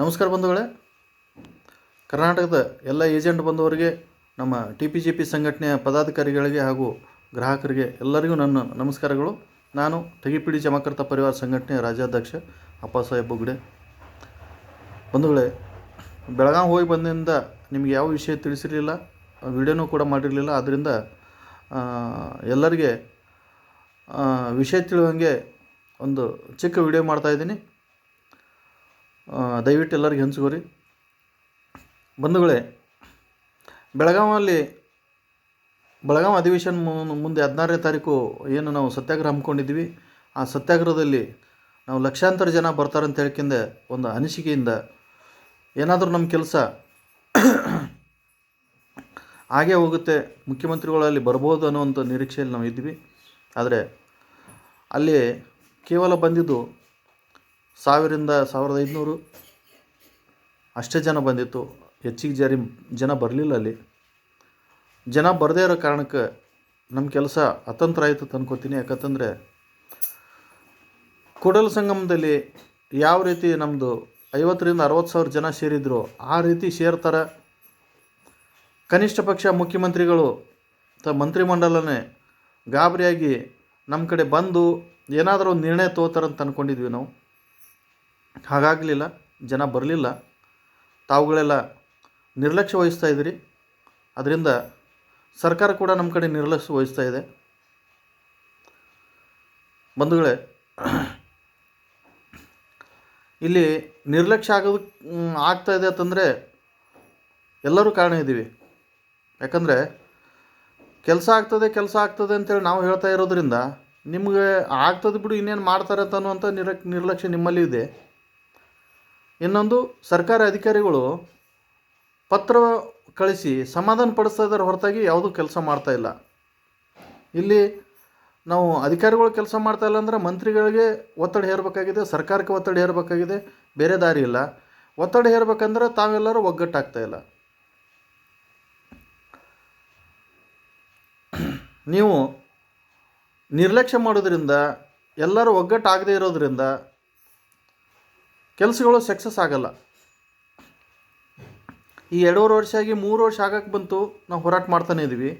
ನಮಸ್ಕಾರ ಬಂಧುಗಳೇ. ಕರ್ನಾಟಕದ ಎಲ್ಲ ಏಜೆಂಟ್ ಬಂದವರಿಗೆ ನಮ್ಮ ಟಿ ಪಿ ಜಿ ಪಿ ಸಂಘಟನೆಯ ಪದಾಧಿಕಾರಿಗಳಿಗೆ ಹಾಗೂ ಗ್ರಾಹಕರಿಗೆ ಎಲ್ಲರಿಗೂ ನನ್ನ ನಮಸ್ಕಾರಗಳು. ನಾನು ತಗಿಪಿಡಿ ಜಮಕರ್ತ ಪರಿವಾರ ಸಂಘಟನೆಯ ರಾಜ್ಯಾಧ್ಯಕ್ಷ ಅಪ್ಪಾಸಾಹೇಬ್ ಬುಗ್ಡೆ. ಬಂಧುಗಳೇ ಬೆಳಗಾವಿ ಹೋಗಿ ಬಂದಿಂದ ನಿಮಗೆ ಯಾವ ವಿಷಯ ತಿಳಿಸಿರಲಿಲ್ಲ, ವಿಡಿಯೋನೂ ಕೂಡ ಮಾಡಿರಲಿಲ್ಲ. ಆದ್ದರಿಂದ ಎಲ್ಲರಿಗೆ ವಿಷಯ ತಿಳಿಯೋಂಗೆ ಒಂದು ಚಿಕ್ಕ ವಿಡಿಯೋ ಮಾಡ್ತಾಯಿದ್ದೀನಿ ದಯವಿಟ್ಟು ಎಲ್ಲರಿಗೂ ಹಂಚ್ಕೋರಿ. ಬಂಧುಗಳೇ ಬೆಳಗಾವಲ್ಲಿ ಬೆಳಗಾವಿ ಅಧಿವೇಶನ ಮುಂದೆ ಹದಿನಾರನೇ ತಾರೀಕು ಏನು ನಾವು ಸತ್ಯಾಗ್ರಹ ಹಮ್ಮಿಕೊಂಡಿದ್ವಿ ಆ ಸತ್ಯಾಗ್ರಹದಲ್ಲಿ ನಾವು ಲಕ್ಷಾಂತರ ಜನ ಬರ್ತಾರೆ ಅಂತ ಹೇಳ್ಕಿಂದೆ ಒಂದು ಅನಿಸಿಕೆಯಿಂದ ಏನಾದರೂ ನಮ್ಮ ಕೆಲಸ ಹಾಗೆ ಹೋಗುತ್ತೆ ಮುಖ್ಯಮಂತ್ರಿಗಳಲ್ಲಿ ಬರ್ಬೋದು ಅನ್ನುವಂಥ ನಿರೀಕ್ಷೆಯಲ್ಲಿ ನಾವು ಇದ್ವಿ ಆದರೆ, ಅಲ್ಲಿ ಕೇವಲ ಬಂದಿದ್ದು ಸಾವಿರದಿಂದ ಸಾವಿರದ ಐದುನೂರು ಅಷ್ಟೇ ಜನ ಬಂದಿತ್ತು. ಹೆಚ್ಚಿಗೆ ಜರಿ ಜನ ಬರಲಿಲ್ಲ ಅಲ್ಲಿ. ಜನ ಬರದೇ ಇರೋ ಕಾರಣಕ್ಕೆ ನಮ್ಮ ಕೆಲಸ ಅತಂತ್ರ ಆಯಿತು ಅಂತ ಅನ್ಕೋತೀನಿ ಯಾಕಂತಂದರೆ ಕೂಡಲ ಸಂಗಮದಲ್ಲಿ ಯಾವ ರೀತಿ ನಮ್ಮದು ಐವತ್ತರಿಂದ ಅರವತ್ತು ಸಾವಿರ ಜನ ಸೇರಿದ್ರು, ಆ ರೀತಿ ಸೇರ್ತಾರೆ. ಕನಿಷ್ಠ ಪಕ್ಷ ಮುಖ್ಯಮಂತ್ರಿಗಳು ತ ಮಂತ್ರಿಮಂಡಲನೇ ಗಾಬರಿಯಾಗಿ ನಮ್ಮ ಕಡೆ ಬಂದು ಏನಾದರೂ ಒಂದು ನಿರ್ಣಯ ತಗೋತಾರಂತ ಅಂದ್ಕೊಂಡಿದ್ವಿ ನಾವು. ಹಾಗಾಗಲಿಲ್ಲ, ಜನ ಬರಲಿಲ್ಲ. ತಾವುಗಳೆಲ್ಲ ನಿರ್ಲಕ್ಷ್ಯ ವಹಿಸ್ತಾ ಇದ್ದೀರಿ. ಅದರಿಂದ ಸರ್ಕಾರ ಕೂಡ ನಮ್ಮ ಕಡೆ ನಿರ್ಲಕ್ಷ್ಯ ವಹಿಸ್ತಾ ಇದೆ. ಬಂಧುಗಳೇ, ಇಲ್ಲಿ ನಿರ್ಲಕ್ಷ್ಯ ಆಗೋದು ಆಗ್ತಾ ಇದೆ ಅಂತಂದರೆ ಎಲ್ಲರೂ ಕಾರಣ ಇದ್ದೀವಿ. ಯಾಕಂದರೆ ಕೆಲಸ ಆಗ್ತದೆ ಕೆಲಸ ಆಗ್ತದೆ ಅಂತೇಳಿ ನಾವು ಹೇಳ್ತಾ ಇರೋದ್ರಿಂದ ನಿಮಗೆ ಆಗ್ತದೆ ಬಿಡು, ಇನ್ನೇನು ಮಾಡ್ತಾರೆ ಅಂತ ಅನ್ನುವಂಥ ನಿರಕ್, ನಿರ್ಲಕ್ಷ್ಯ ನಿಮ್ಮಲ್ಲಿ ಇದೆ. ಇನ್ನೊಂದು ಸರ್ಕಾರಿ ಅಧಿಕಾರಿಗಳು ಪತ್ರ ಕಳಿಸಿ ಸಮಾಧಾನ ಪಡಿಸ್ತಾ ಇದ್ದಾರೆ ಹೊರತಾಗಿ ಯಾವುದೂ ಕೆಲಸ ಮಾಡ್ತಾ ಇಲ್ಲ. ಇಲ್ಲಿ ನಾವು ಅಧಿಕಾರಿಗಳು ಕೆಲಸ ಮಾಡ್ತಾ ಇಲ್ಲ ಅಂದ್ರೆ ಮಂತ್ರಿಗಳಿಗೆ ಒತ್ತಡ ಹೇರಬೇಕಾಗಿದೆ, ಸರ್ಕಾರಕ್ಕೆ ಒತ್ತಡ ಹೇರಬೇಕಾಗಿದೆ, ಬೇರೆ ದಾರಿ ಇಲ್ಲ. ಒತ್ತಡ ಹೇರಬೇಕಂದ್ರೆ ತಾವೆಲ್ಲರೂ ಒಗ್ಗಟ್ಟಾಗ್ತಾ ಇಲ್ಲ. ನೀವು ನಿರ್ಲಕ್ಷ್ಯ ಮಾಡೋದ್ರಿಂದ, ಎಲ್ಲರೂ ಒಗ್ಗಟ್ಟಾಗದೇ ಇರೋದ್ರಿಂದ ಕೆಲಸಗಳು ಸಕ್ಸಸ್ ಆಗಲ್ಲ. ಈ ಎರಡೂವರೆ ವರ್ಷ ಆಗಿ ಮೂರು ವರ್ಷ ಆಗಕ್ಕೆ ಬಂತು, ನಾವು ಹೋರಾಟ ಮಾಡ್ತಾನೆ ಇದ್ದೀವಿ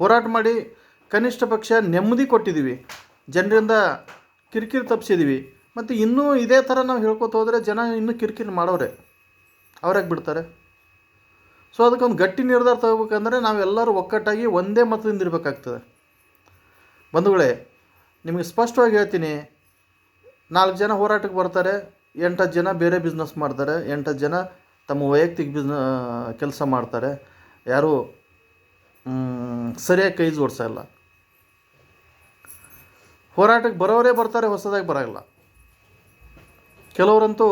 ಹೋರಾಟ ಮಾಡಿ ಕನಿಷ್ಠ ಪಕ್ಷ ನೆಮ್ಮದಿ ಕೊಟ್ಟಿದ್ದೀವಿ ಜನರಿಂದ ಕಿರಿಕಿರಿ ತಪ್ಪಿಸಿದ್ದೀವಿ ಮತ್ತು ಇನ್ನೂ ಇದೇ ಥರ ನಾವು ಹೇಳ್ಕೊತ ಹೋದರೆ ಜನ ಇನ್ನೂ ಕಿರಿಕಿರಿ ಮಾಡೋರೆ. ಅವ್ರಾಗ ಬಿಡ್ತಾರೆ. ಸೊ ಅದಕ್ಕೊಂದು ಗಟ್ಟಿ ನಿರ್ಧಾರ ತಗೋಬೇಕಂದ್ರೆ ನಾವೆಲ್ಲರೂ ಒಕ್ಕಟ್ಟಾಗಿ ಒಂದೇ ಮತದಿಂದ ಇರಬೇಕಾಗ್ತದೆ. ಬಂಧುಗಳೇ, ನಿಮಗೆ ಸ್ಪಷ್ಟವಾಗಿ ಹೇಳ್ತೀನಿ, ನಾಲ್ಕು ಜನ ಹೋರಾಟಕ್ಕೆ ಬರ್ತಾರೆ. ಎಂಟತ್ತು ಜನ ಬೇರೆ ಬಿಸ್ನೆಸ್ ಮಾಡ್ತಾರೆ, ಎಂಟು ಜನ ತಮ್ಮ ವೈಯಕ್ತಿಕ ಬಿಸ್ನ ಕೆಲಸ ಮಾಡ್ತಾರೆ. ಯಾರೂ ಸರಿಯಾಗಿ ಕೈ ಜೋಡಿಸಲ್ಲ ಹೋರಾಟಕ್ಕೆ ಬರೋರೇ ಬರ್ತಾರೆ, ಹೊಸದಾಗಿ ಬರೋಲ್ಲ. ಕೆಲವರಂತೂ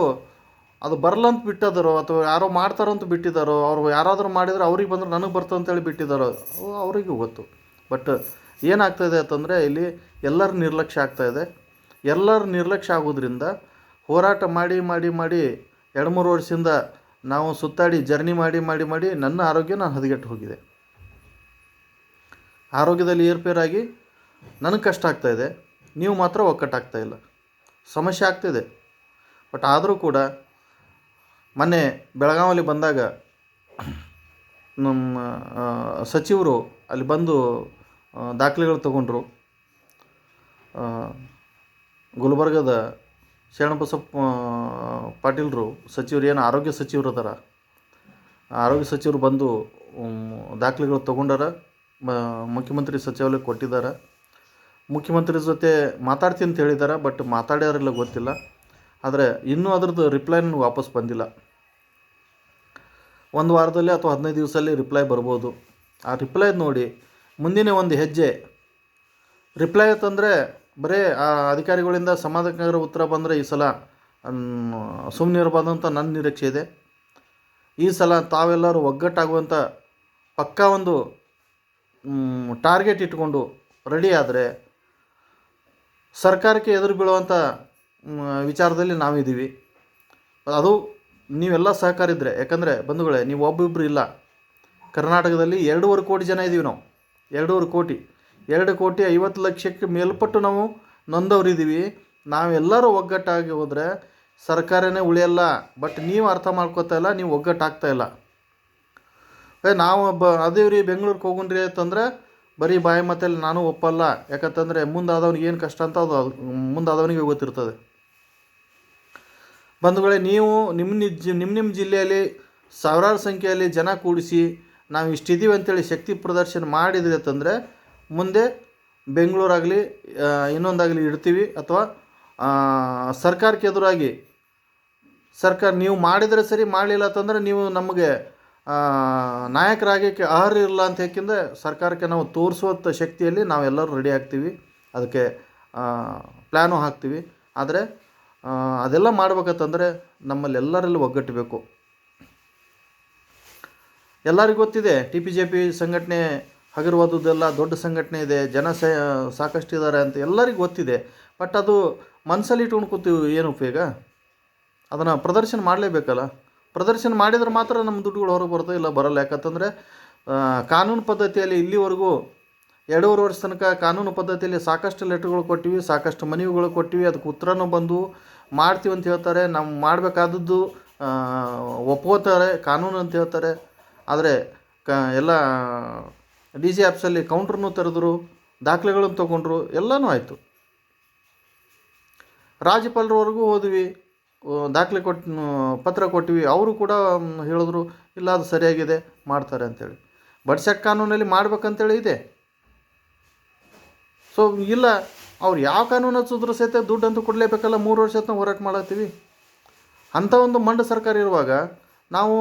ಅದು ಬರಲಂತ ಬಿಟ್ಟಿದ್ದಾರೋ ಅಥವಾ ಯಾರೋ ಮಾಡ್ತಾರಂತ ಬಿಟ್ಟಿದ್ದಾರೋ ಅವ್ರು ಯಾರಾದರೂ ಮಾಡಿದರೆ ಅವ್ರಿಗೆ ಬಂದ್ರೆ ನನಗೆ ಬರ್ತದೆ ಅಂತೇಳಿ ಬಿಟ್ಟಿದ್ದಾರೋ ಅವರಿಗೂ ಗೊತ್ತು. ಬಟ್ ಏನಾಗ್ತಾಯಿದೆ ಅಂತಂದರೆ, ಇಲ್ಲಿ ಎಲ್ಲರ ನಿರ್ಲಕ್ಷ್ಯ ಆಗ್ತಾಯಿದೆ ಎಲ್ಲರ ನಿರ್ಲಕ್ಷ್ಯ ಆಗೋದ್ರಿಂದ ಹೋರಾಟ ಮಾಡಿ ಮಾಡಿ ಮಾಡಿ ಎರಡು ಮೂರು ವರ್ಷದಿಂದ ನಾವು ಸುತ್ತಾಡಿ, ಜರ್ನಿ ಮಾಡಿ ಮಾಡಿ ಮಾಡಿ ನನ್ನ ಆರೋಗ್ಯ ನಾನು ಹದಗೆಟ್ಟು ಹೋಗಿದೆ. ಆರೋಗ್ಯದಲ್ಲಿ ಏರ್ಪೇರಾಗಿ ನನಗೆ ಕಷ್ಟ ಆಗ್ತಾಯಿದೆ ನೀವು ಮಾತ್ರ ಒಕ್ಕಟ್ಟಾಗ್ತಾ ಇಲ್ಲ. ಸಮಸ್ಯೆ ಆಗ್ತಿದೆ ಬಟ್ ಆದರೂ ಕೂಡ ಮೊನ್ನೆ ಬೆಳಗಾವಲ್ಲಿ ಬಂದಾಗ ನಮ್ಮ ಸಚಿವರು ಅಲ್ಲಿ ಬಂದು ದಾಖಲೆಗಳು ತಗೊಂಡ್ರು. ಗುಲ್ಬರ್ಗದ ಶರಣಬಸಪ್ಪ ಪಾಟೀಲ್ರು, ಸಚಿವರು, ಏನು ಆರೋಗ್ಯ ಸಚಿವರು ಅದಾರ. ಆರೋಗ್ಯ ಸಚಿವರು ಬಂದು ದಾಖಲೆಗಳು ತೊಗೊಂಡಾರ ಮುಖ್ಯಮಂತ್ರಿ ಸಚಿವಾಲಯಕ್ಕೆ ಕೊಟ್ಟಿದ್ದಾರೆ ಮುಖ್ಯಮಂತ್ರಿ ಜೊತೆ ಮಾತಾಡ್ತೀನಿ ಅಂತ ಹೇಳಿದ್ದಾರೆ ಬಟ್ ಮಾತಾಡ್ಯಾರಿಲ್ಲ ಗೊತ್ತಿಲ್ಲ. ಆದರೆ ಇನ್ನೂ ಅದ್ರದ್ದು ನನಗೆ ವಾಪಸ್ ಬಂದಿಲ್ಲ. ಒಂದು ವಾರದಲ್ಲಿ ಅಥವಾ ಹದಿನೈದು ದಿವಸದಲ್ಲಿ ರಿಪ್ಲೈ ಬರ್ಬೋದು. ಆ ರಿಪ್ಲೈ ನೋಡಿ ಮುಂದಿನ ಒಂದು ಹೆಜ್ಜೆ. ರಿಪ್ಲೈ ಅಂತಂದರೆ ಬರೀ ಆ ಅಧಿಕಾರಿಗಳಿಂದ ಸಮಾಧಾನಕರ ಉತ್ತರ ಬಂದರೆ ಈ ಸಲ ಸುಮ್ಮನೆ ಇರಬಾರ್ದು ಅಂತ ನನ್ನ ನಿರೀಕ್ಷೆ ಇದೆ. ಈ ಸಲ ತಾವೆಲ್ಲರೂ ಒಗ್ಗಟ್ಟಾಗುವಂಥ ಪಕ್ಕಾ ಒಂದು ಟಾರ್ಗೆಟ್ ಇಟ್ಕೊಂಡು ರೆಡಿ ಆದರೆ ಸರ್ಕಾರಕ್ಕೆ ಎದುರು ಬೀಳುವಂಥ ವಿಚಾರದಲ್ಲಿ ನಾವಿದ್ದೀವಿ. ಅದು ನೀವೆಲ್ಲ ಸಹಕಾರಿದ್ರೆ ಯಾಕಂದರೆ ಬಂಧುಗಳೇ, ನೀವು ಒಬ್ಬೊಬ್ಬರು ಇಲ್ಲ. ಕರ್ನಾಟಕದಲ್ಲಿ ಎರಡೂವರೆ ಕೋಟಿ ಜನ ಇದ್ದೀವಿ ನಾವು. ಎರಡೂವರೆ ಕೋಟಿ. ಎರಡು ಕೋಟಿ ಐವತ್ತು ಲಕ್ಷಕ್ಕೆ ಮೇಲ್ಪಟ್ಟು ನಾವು ನೊಂದವರಿದ್ದೀವಿ. ನಾವೆಲ್ಲರೂ ಒಗ್ಗಟ್ಟಾಗಿ ಹೋದರೆ ಸರ್ಕಾರನೇ ಉಳಿಯಲ್ಲ, ಬಟ್ ನೀವು ಅರ್ಥ ಮಾಡ್ಕೋತಾ ಇಲ್ಲ, ನೀವು ಒಗ್ಗಟ್ಟಾಗ್ತಾ ಇಲ್ಲ. ಏ, ನಾವು ಬ ಅದೇವ್ರಿ ಬೆಂಗ್ಳೂರಿಗೆ ಹೋಗುಣ್ರಿ ಅಂತಂದರೆ ಬರೀ ಬಾಯಿ ಮಾತಲ್ಲಿ ನಾನು ಒಪ್ಪಲ್ಲ. ಯಾಕಂತಂದರೆ ಮುಂದಾದವನಿಗೆ ಏನು ಕಷ್ಟ ಅಂತ ಅದು ಮುಂದಾದವನಿಗೆ ಗೊತ್ತಿರ್ತದೆ. ಬಂಧುಗಳೇ, ನೀವು ನಿಮ್ಮ ನಿಮ್ಮ ನಿಮ್ಮ ಜಿಲ್ಲೆಯಲ್ಲಿ ಸಾವಿರಾರು ಸಂಖ್ಯೆಯಲ್ಲಿ ಜನ ಕೂಡಿಸಿ ನಾವು ಇಷ್ಟಿದ್ದೀವಿ ಅಂತೇಳಿ ಶಕ್ತಿ ಪ್ರದರ್ಶನ ಮಾಡಿದ್ರಿ ಅಂತಂದರೆ ಮುಂದೆ ಬೆಂಗಳೂರಾಗಲಿ ಇನ್ನೊಂದಾಗಲಿ ಇಡ್ತೀವಿ. ಅಥವಾ ಸರ್ಕಾರಕ್ಕೆ ಎದುರಾಗಿ, ಸರ್ಕಾರ ನೀವು ಮಾಡಿದರೆ ಸರಿ, ಮಾಡಲಿಲ್ಲ ಅಂತಂದರೆ ನೀವು ನಮಗೆ ನಾಯಕರಾಗಕ್ಕೆ ಅರ್ಹರಿಲ್ಲ ಅಂತ ಹೇಳ್ಕಿಂದ ಸರ್ಕಾರಕ್ಕೆ ನಾವು ತೋರಿಸುವಂಥ ಶಕ್ತಿಯಲ್ಲಿ ನಾವೆಲ್ಲರೂ ರೆಡಿ ಆಗ್ತೀವಿ. ಅದಕ್ಕೆ ಪ್ಲ್ಯಾನು ಹಾಕ್ತೀವಿ. ಆದರೆ ಅದೆಲ್ಲ ಮಾಡ್ಬೇಕಂತಂದರೆ ನಮ್ಮಲ್ಲೆಲ್ಲರಲ್ಲೂ ಒಗ್ಗಟ್ಟಬೇಕು. ಎಲ್ಲರಿಗೂ ಗೊತ್ತಿದೆ ಟಿ ಪಿ ಜೆ ಪಿ ಸಂಘಟನೆ ಹಗರವಾದುದೆಲ್ಲ ದೊಡ್ಡ ಸಂಘಟನೆ ಇದೆ, ಜನ ಸ ಸಾಕಷ್ಟು ಇದ್ದಾರೆ ಅಂತ ಎಲ್ಲರಿಗೂ ಗೊತ್ತಿದೆ. ಬಟ್ ಅದು ಮನಸ್ಸಲ್ಲಿ ಇಟ್ಕೊಂಡು ಕೂತೀವಿ ಏನು ಉಪಯೋಗ? ಅದನ್ನು ಪ್ರದರ್ಶನ ಮಾಡಲೇಬೇಕಲ್ಲ? ಪ್ರದರ್ಶನ ಮಾಡಿದ್ರೆ ಮಾತ್ರ ನಮ್ಮ ದುಡ್ಡುಗಳು ಹೊರಗೆ ಬರ್ತವೆ ಇಲ್ಲ ಬರಲ್ಲ? ಯಾಕಂತಂದರೆ ಕಾನೂನು ಪದ್ಧತಿಯಲ್ಲಿ ಇಲ್ಲಿವರೆಗೂ ಎರಡೂವರೆ ವರ್ಷ ತನಕ ಕಾನೂನು ಪದ್ಧತಿಯಲ್ಲಿ ಸಾಕಷ್ಟು ಲೆಟ್ರ್ಗಳು ಕೊಟ್ಟಿವಿ, ಸಾಕಷ್ಟು ಮನವಿಗಳು ಕೊಟ್ಟಿವಿ, ಅದಕ್ಕೆ ಉತ್ತರನೂ ಬಂದು ಮಾಡ್ತೀವಿ ಅಂತ ಹೇಳ್ತಾರೆ. ನಾವು ಮಾಡಬೇಕಾದದ್ದು ಒಪ್ಕೋತಾರೆ ಕಾನೂನು ಅಂತ ಹೇಳ್ತಾರೆ. ಆದರೆ, ಕ, ಎಲ್ಲ ಡಿ ಜಿ ಆ್ಯಪ್ಸಲ್ಲಿ ಕೌಂಟ್ರನ್ನು ತೆರೆದರು, ದಾಖಲೆಗಳನ್ನು ತೊಗೊಂಡ್ರು, ಎಲ್ಲನೂ ಆಯಿತು. ರಾಜ್ಯಪಾಲರವರೆಗೂ ಹೋದ್ವಿ ದಾಖಲೆ ಕೊಟ್ಟು ಪತ್ರ ಕೊಟ್ಟಿವಿ ಅವರು ಕೂಡ ಹೇಳಿದ್ರು, ಇಲ್ಲ, ಅದು ಸರಿಯಾಗಿದೆ, ಮಾಡ್ತಾರೆ ಅಂತೇಳಿ. ಬಡ್ಸಕ್ ಕಾನೂನಲ್ಲಿ ಮಾಡ್ಬೇಕಂತೇಳಿ ಇದೆ. ಸೊ, ಇಲ್ಲ, ಅವ್ರು ಯಾವ ಕಾನೂನು ಹಚ್ಚಿದ್ರು ಸಹಿತ ದುಡ್ಡು ಅಂತೂ ಕೊಡಲೇಬೇಕಲ್ಲ, ಮೂರು ವರ್ಷ ನಾವು ಹೋರಾಟ ಮಾಡತ್ತೀವಿ. ಅಂಥ ಒಂದು ಮಂಡ ಸರ್ಕಾರ ಇರುವಾಗ, ನಾವು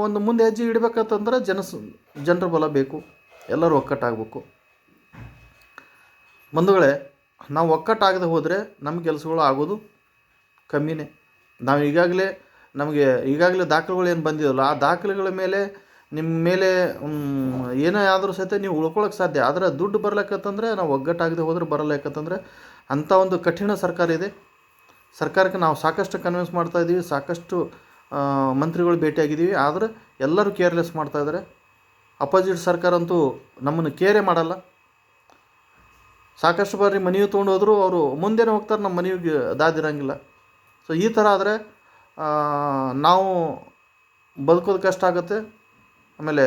ಒಂದು ಮುಂದೆ ಹೆಜ್ಜೆ ಇಡಬೇಕಂತಂದ್ರೆ ಜನಸ್, ಜನರ ಬಲ ಬೇಕು. ಎಲ್ಲರೂ ಒಕ್ಕಟ್ಟಾಗಬೇಕು. ಬಂಧುಗಳೇ, ನಾವು ಒಕ್ಕಟ್ಟಾಗದೆ ಹೋದರೆ ನಮ್ಮ ಕೆಲಸಗಳು ಆಗೋದು ಕಮ್ಮಿನೇ. ನಾವು ಈಗಾಗಲೇ ನಮಗೆ ಈಗಾಗಲೇ ದಾಖಲೆಗಳು ಏನು ಬಂದಿದಲ್ಲ ಆ ದಾಖಲೆಗಳ ಮೇಲೆ ನಿಮ್ಮ ಮೇಲೆ ಏನೇ ಆದರೂ ಸಹಿತ ನೀವು ಉಳ್ಕೊಳಕ್ಕೆ ಸಾಧ್ಯ. ಆದರೆ ದುಡ್ಡು ಬರ್ಲಿಕ್ಕತ್ತಂದ್ರೆ ನಾವು ಒಗ್ಗಟ್ಟಾಗದೆ ಹೋದ್ರೆ ಬರಲ್ಲ ಯಾಕಂತಂದರೆ ಅಂಥ ಒಂದು ಕಠಿಣ ಸರ್ಕಾರ ಇದೆ. ಸರ್ಕಾರಕ್ಕೆ ನಾವು ಸಾಕಷ್ಟು ಕನ್ವಿನ್ಸ್ ಮಾಡ್ತಾ ಇದ್ದೀವಿ ಸಾಕಷ್ಟು ಮಂತ್ರಿಗಳು ಭೇಟಿಯಾಗಿದ್ದೀವಿ. ಆದರೆ ಎಲ್ಲರೂ ಕೇರ್ಲೆಸ್ ಮಾಡ್ತಾ ಇದ್ದಾರೆ. ಅಪೋಸಿಟ್ ಸರ್ಕಾರ ಅಂತೂ ನಮ್ಮನ್ನು ಕೇರೇ ಮಾಡಲ್ಲ. ಸಾಕಷ್ಟು ಬಾರಿ ಮನೆಯು ತೊಗೊಂಡು ಹೋದರೂ ಅವರು ಮುಂದೆನೇ ಹೋಗ್ತಾರೆ, ನಮ್ಮ ಮನೆಗೆ ದಾದಿರಂಗಿಲ್ಲ. ಸೊ ಈ ಥರ ಆದರೆ ನಾವು ಬದುಕೋದು ಕಷ್ಟ ಆಗುತ್ತೆ. ಆಮೇಲೆ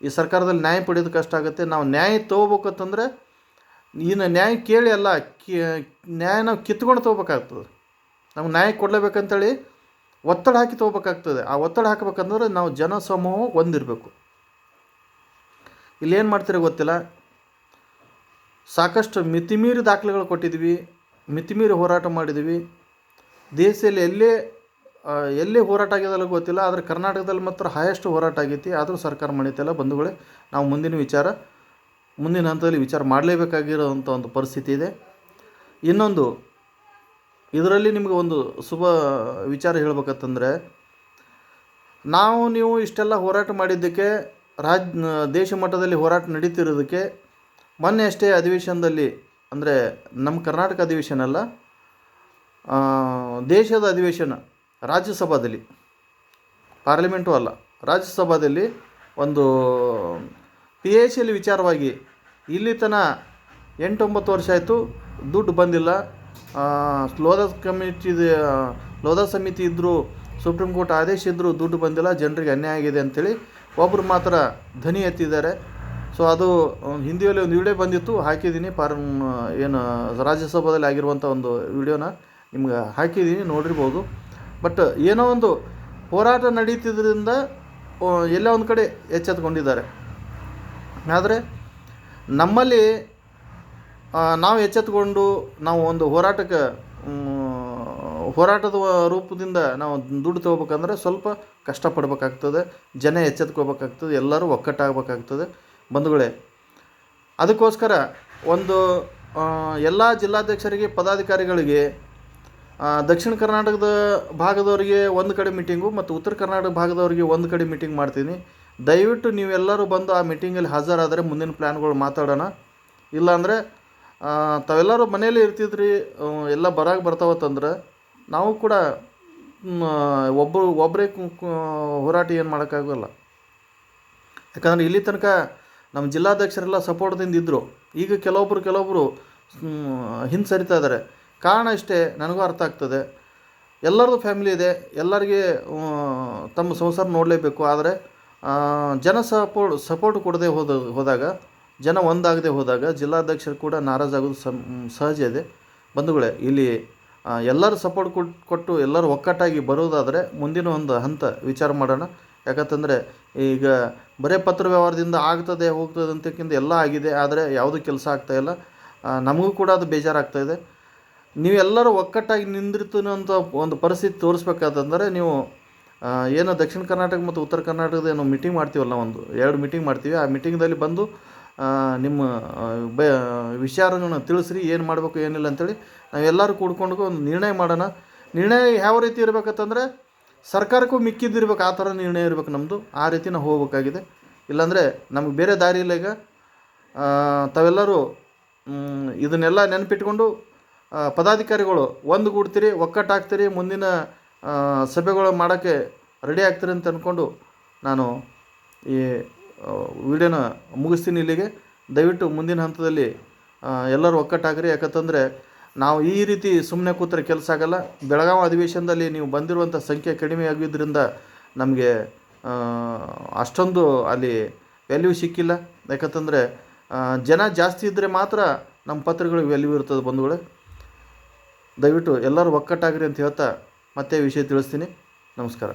ಈ ಸರ್ಕಾರದಲ್ಲಿ ನ್ಯಾಯ ಪಡೆಯೋದು ಕಷ್ಟ ಆಗುತ್ತೆ. ನಾವು ನ್ಯಾಯ ತೊಗೋಬೇಕಂತಂದರೆ ಇನ್ನು ನ್ಯಾಯ ಕೇಳಿ ಅಲ್ಲ ನ್ಯಾಯ ನಾವು ಕಿತ್ಕೊಂಡು ತೊಗೋಬೇಕಾಗ್ತದೆ. ನಮ್ಗೆ ನ್ಯಾಯ ಕೊಡಲೇಬೇಕಂತೇಳಿ ಒತ್ತಡ ಹಾಕಿ ತೊಗೋಬೇಕಾಗ್ತದೆ. ಆ ಒತ್ತಡ ಹಾಕಬೇಕಂದ್ರೆ ನಾವು ಜನ ಸಮೂಹ ಒಂದಿರಬೇಕು ಇಲ್ಲೇನು ಮಾಡ್ತೀರ ಗೊತ್ತಿಲ್ಲ. ಸಾಕಷ್ಟು ಮಿತಿಮೀರಿ ದಾಖಲೆಗಳು ಕೊಟ್ಟಿದ್ವಿ ಮಿತಿಮೀರಿ ಹೋರಾಟ ಮಾಡಿದ್ವಿ ದೇಶದಲ್ಲಿ ಎಲ್ಲೇ ಎಲ್ಲಿ ಹೋರಾಟ ಆಗಿದೆಲ್ಲ ಗೊತ್ತಿಲ್ಲ, ಆದರೆ ಕರ್ನಾಟಕದಲ್ಲಿ ಮಾತ್ರ ಹೈಯೆಸ್ಟ್ ಹೋರಾಟ ಆಗೈತಿ. ಆದರೂ ಸರ್ಕಾರ ಮಣಿತಿಲ್ಲ ಬಂಧುಗಳೇ, ನಾವು ಮುಂದಿನ ವಿಚಾರ, ಮುಂದಿನ ಹಂತದಲ್ಲಿ ವಿಚಾರ ಮಾಡಲೇಬೇಕಾಗಿರೋವಂಥ ಒಂದು ಪರಿಸ್ಥಿತಿ ಇದೆ. ಇನ್ನೊಂದು, ಇದರಲ್ಲಿ ನಿಮಗೆ ಒಂದು ಶುಭ ವಿಚಾರ ಹೇಳ್ಬೇಕಂತಂದರೆ, ನಾವು ನೀವು ಇಷ್ಟೆಲ್ಲ ಹೋರಾಟ ಮಾಡಿದ್ದಕ್ಕೆ ರಾಜ್ ದೇಶ ಮಟ್ಟದಲ್ಲಿ ಹೋರಾಟ ನಡೀತಿರೋದಕ್ಕೆ ಮೊನ್ನೆ ಅಷ್ಟೇ ಅಧಿವೇಶನದಲ್ಲಿ, ಅಂದರೆ ನಮ್ಮ ಕರ್ನಾಟಕ ಅಧಿವೇಶನ ಅಲ್ಲ ದೇಶದ ಅಧಿವೇಶನ ರಾಜ್ಯಸಭಾದಲ್ಲಿ, ಪಾರ್ಲಿಮೆಂಟು ಅಲ್ಲ, ರಾಜ್ಯಸಭಾದಲ್ಲಿ ಒಂದು ಪಿ ಎಚ್ ಎಲ್ ವಿಚಾರವಾಗಿ ಇಲ್ಲಿ ತನ ಎಂಟೊಂಬತ್ತು ವರ್ಷ ಆಯಿತು, ದುಡ್ಡು ಬಂದಿಲ್ಲ ಲೋಧಾ ಕಮಿಟಿ ಲೋಧಾ ಸಮಿತಿ ಇದ್ದರೂ ಸುಪ್ರೀಂ ಕೋರ್ಟ್ ಆದೇಶ ಇದ್ದರೂ ದುಡ್ಡು ಬಂದಿಲ್ಲ, ಜನರಿಗೆ ಅನ್ಯಾಯ ಆಗಿದೆ ಅಂತೇಳಿ ಒಬ್ಬರು ಮಾತ್ರ ಧ್ವನಿ ಎತ್ತಿದ್ದಾರೆ. ಸೊ ಅದು ಹಿಂದಿಯಲ್ಲಿ ಒಂದು ವಿಡಿಯೋ ಬಂದಿತ್ತು. ಹಾಕಿದ್ದೀನಿ. ಪಾರ್ ಏನು, ರಾಜ್ಯಸಭಾದಲ್ಲಿ ಆಗಿರುವಂಥ ಒಂದು ವಿಡಿಯೋನ ನಿಮ್ಗೆ ಹಾಕಿದ್ದೀನಿ. ನೋಡಿರ್ಬೋದು. ಬಟ್ ಏನೋ ಒಂದು ಹೋರಾಟ ನಡೀತಿದ್ದರಿಂದ ಎಲ್ಲ ಒಂದು ಕಡೆ ಎಚ್ಚೆತ್ಕೊಂಡಿದ್ದಾರೆ. ಆದರೆ, ನಮ್ಮಲ್ಲಿ ನಾವು ಎಚ್ಚೆತ್ಕೊಂಡು, ನಾವು ಒಂದು ಹೋರಾಟಕ್ಕೆ ಹೋರಾಟದ ರೂಪದಿಂದ ನಾವು ದುಡ್ಡು ತೊಗೋಬೇಕಂದ್ರೆ ಸ್ವಲ್ಪ ಕಷ್ಟಪಡಬೇಕಾಗ್ತದೆ, ಜನ ಎಚ್ಚೆತ್ಕೋಬೇಕಾಗ್ತದೆ ಎಲ್ಲರೂ ಒಕ್ಕಟ್ಟಾಗಬೇಕಾಗ್ತದೆ ಬಂಧುಗಳೇ, ಅದಕ್ಕೋಸ್ಕರ ಒಂದು ಎಲ್ಲ ಜಿಲ್ಲಾಧ್ಯಕ್ಷರಿಗೆ, ಪದಾಧಿಕಾರಿಗಳಿಗೆ ದಕ್ಷಿಣ ಕರ್ನಾಟಕದ ಭಾಗದವರಿಗೆ ಒಂದು ಕಡೆ ಮೀಟಿಂಗು ಮತ್ತು ಉತ್ತರ ಕರ್ನಾಟಕ ಭಾಗದವರಿಗೆ ಒಂದು ಕಡೆ ಮೀಟಿಂಗ್ ಮಾಡ್ತೀನಿ. ದಯವಿಟ್ಟು ನೀವೆಲ್ಲರೂ ಬಂದು ಆ ಮೀಟಿಂಗಲ್ಲಿ ಹಾಜರಾದರೆ ಮುಂದಿನ ಪ್ಲ್ಯಾನ್ಗಳು ಮಾತಾಡೋಣ. ಇಲ್ಲಾಂದರೆ ತಾವೆಲ್ಲರೂ ಮನೆಯಲ್ಲೇ ಇರ್ತಿದ್ರಿ ಎಲ್ಲ ಬರಾಗ ಬರ್ತಾವತ್ತಂದ್ರೆ ನಾವು ಕೂಡ ಒಬ್ಬರು, ಒಬ್ಬರೇ ಹೋರಾಟ ಏನು ಮಾಡೋಕ್ಕಾಗಲ್ಲ. ಯಾಕಂದರೆ ಇಲ್ಲಿ ತನಕ ನಮ್ಮ ಜಿಲ್ಲಾಧ್ಯಕ್ಷರೆಲ್ಲ ಸಪೋರ್ಟ್ದಿಂದ ಇದ್ದರು ಈಗ ಕೆಲವೊಬ್ಬರು ಕೆಲವೊಬ್ಬರು ಹಿಂದೆ ಸರಿತಾ ಇದ್ದಾರೆ ಕಾರಣ ಇಷ್ಟೇ, ನನಗೂ ಅರ್ಥ ಆಗ್ತದೆ. ಎಲ್ಲರದು ಫ್ಯಾಮಿಲಿ ಇದೆ. ಎಲ್ಲರಿಗೆ ತಮ್ಮ ಸಂಸಾರ ನೋಡಲೇಬೇಕು. ಆದರೆ ಜನ ಸಪೋರ್ಟ್ ಸಪೋರ್ಟ್ ಕೊಡದೆ ಹೋದ, ಹೋದಾಗ, ಜನ ಒಂದಾಗದೆ ಹೋದಾಗ, ಜಿಲ್ಲಾಧ್ಯಕ್ಷರು ಕೂಡ ನಾರಾಜಾಗೋದು ಸಹ ಸಹಜ ಇದೆ. ಬಂಧುಗಳೇ, ಇಲ್ಲಿ ಎಲ್ಲರೂ ಸಪೋರ್ಟ್ ಕೊಟ್ಟು ಕೊಟ್ಟು ಎಲ್ಲರೂ ಒಕ್ಕಟ್ಟಾಗಿ ಬರೋದಾದರೆ ಮುಂದಿನ ಒಂದು ಹಂತ ವಿಚಾರ ಮಾಡೋಣ. ಯಾಕಂತಂದರೆ ಈಗ ಬರೇ ಪತ್ರ ವ್ಯವಹಾರದಿಂದ ಆಗ್ತದೆ, ಹೋಗ್ತದೆ ಅಂತಕ್ಕಿಂತ ಎಲ್ಲ ಆಗಿದೆ, ಆದರೆ ಯಾವುದೂ ಕೆಲಸ ಆಗ್ತಾಯಿಲ್ಲ ನಮಗೂ ಕೂಡ ಅದು ಬೇಜಾರಾಗ್ತಾ ಇದೆ. ನೀವೆಲ್ಲರೂ ಒಕ್ಕಟ್ಟಾಗಿ ನಿಂದಿರ್ತನಂಥ ಒಂದು ಪರಿಸ್ಥಿತಿ ತೋರಿಸ್ಬೇಕಾದಂದರೆ ನೀವು ಏನು ದಕ್ಷಿಣ ಕರ್ನಾಟಕ ಮತ್ತು ಉತ್ತರ ಕರ್ನಾಟಕದ ಏನು ಮೀಟಿಂಗ್ ಮಾಡ್ತೀವಲ್ಲ, ಒಂದು ಎರಡು ಮೀಟಿಂಗ್ ಮಾಡ್ತೀವಿ. ಆ ಮೀಟಿಂಗ್ದಲ್ಲಿ ಬಂದು ನಿಮ್ಮ ಬ, ವಿಚಾರಗಳನ್ನ ತಿಳಿಸ್ರಿ, ಏನು ಮಾಡಬೇಕು, ಏನಿಲ್ಲ ಅಂತೇಳಿ ನಾವೆಲ್ಲರೂ ಕೂಡ್ಕೊಂಡು ಒಂದು ನಿರ್ಣಯ ಮಾಡೋಣ. ನಿರ್ಣಯ ಯಾವ ರೀತಿ ಇರಬೇಕಂತಂದರೆ ಸರ್ಕಾರಕ್ಕೂ ಮಿಕ್ಕಿದ್ದಿರ್ಬೇಕು ಆ ಥರ ನಿರ್ಣಯ ಇರಬೇಕು ನಮ್ಮದು ಆ ರೀತಿ ನಾವು ಹೋಗ್ಬೇಕಾಗಿದೆ. ಇಲ್ಲಾಂದರೆ ನಮಗೆ ಬೇರೆ ದಾರಿ ಇಲ್ಲ ಈಗ. ತಾವೆಲ್ಲರೂ ಇದನ್ನೆಲ್ಲ ನೆನಪಿಟ್ಕೊಂಡು ಪದಾಧಿಕಾರಿಗಳು ಒಂದುಗೂಡ್ತೀರಿ ಒಕ್ಕಟ್ಟಾಗ್ತೀರಿ, ಮುಂದಿನ ಸಭೆಗಳು ಮಾಡೋಕ್ಕೆ ರೆಡಿ ಆಗ್ತೀರಿ ಅಂತ ಅಂದ್ಕೊಂಡು ನಾನು ಈ ವಿಡಿಯೋನ ಮುಗಿಸ್ತೀನಿ ಇಲ್ಲಿಗೆ. ದಯವಿಟ್ಟು ಮುಂದಿನ ಹಂತದಲ್ಲಿ ಎಲ್ಲರೂ ಒಕ್ಕಟ್ಟಾಗ್ರಿ. ಯಾಕಂತಂದರೆ, ನಾವು ಈ ರೀತಿ ಸುಮ್ಮನೆ ಕೂತ್ರೆ ಕೆಲಸ ಆಗಲ್ಲ. ಬೆಳಗಾವಿ ಅಧಿವೇಶನದಲ್ಲಿ ನೀವು ಬಂದಿರುವಂಥ ಸಂಖ್ಯೆ ಕಡಿಮೆ ಆಗಿದ್ದರಿಂದ ನಮಗೆ ಅಷ್ಟೊಂದು ಅಲ್ಲಿ ವ್ಯಾಲ್ಯೂ ಸಿಕ್ಕಿಲ್ಲ. ಯಾಕಂತಂದರೆ ಜನ ಜಾಸ್ತಿ ಇದ್ದರೆ ಮಾತ್ರ ನಮ್ಮ ಪತ್ರಗಳಿಗೆ ವ್ಯಾಲ್ಯೂ ಇರ್ತದೆ ಬಂಧುಗಳೇ. ದಯವಿಟ್ಟು ಎಲ್ಲರೂ ಒಕ್ಕಟ್ಟಾಗ್ರಿ ಅಂತ ಹೇಳ್ತಾ ಮತ್ತೆ ವಿಷಯ ತಿಳಿಸ್ತೀನಿ. ನಮಸ್ಕಾರ.